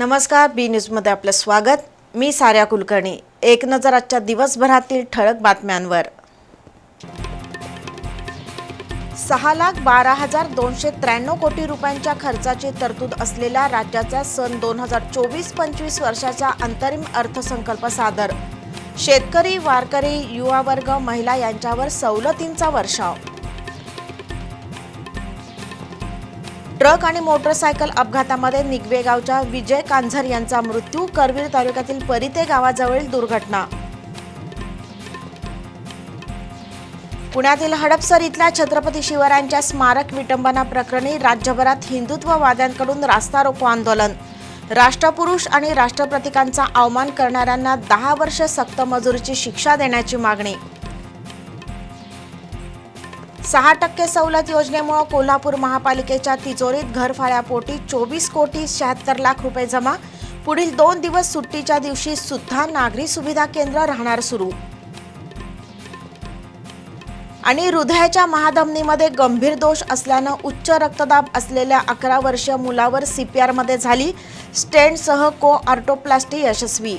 नमस्कार बी न्यूजमध्ये आपलं स्वागत. मी साऱ्या कुलकर्णी. एक नजर आजच्या दिवसभरातील ठळक बातम्यांवर. सहा लाख बारा हजार दोनशे त्र्याण्णव कोटी रुपयांच्या खर्चाची तरतूद असलेल्या राज्याचा सन दोन हजार चोवीस पंचवीस वर्षाचा अंतरिम अर्थसंकल्प सादर. शेतकरी वारकरी युवा वर्ग महिला यांच्यावर सवलतींचा वर्षाव. ट्रक आणि मोटरसायकल अपघातामध्ये निगवे गावच्या विजय कांझर यांचा मृत्यू करवीर तालुक्यातील परिते गावाजवळील दुर्घटना. पुण्यातील हडपसर इथल्या छत्रपती शिवरायांच्या स्मारक विटंबना प्रकरणी राज्यभरात हिंदुत्ववाद्यांकडून रास्ता रोको आंदोलन. राष्ट्रपुरुष आणि राष्ट्रप्रतिकांचा अवमान करणाऱ्यांना दहा वर्ष सक्त मजुरीची शिक्षा देण्याची मागणी. सहा टक्के सवलत योजनेमुळे कोल्हापूर महापालिकेच्या तिजोरीत घरफाळ्यापोटी चोवीस कोटी शहात्तर लाख रुपये जमा. पुढील दोन दिवस सुट्टीच्या दिवशी सुद्धा नागरी सुविधा केंद्र राहणार सुरू. आणि हृदयाच्या महाधमनीमध्ये गंभीर दोष असल्यानं उच्च रक्तदाब असलेल्या अकरा वर्षीय मुलावर सीपीआरमध्ये झाली. स्टेंटसह को आर्टोप्लास्टी यशस्वी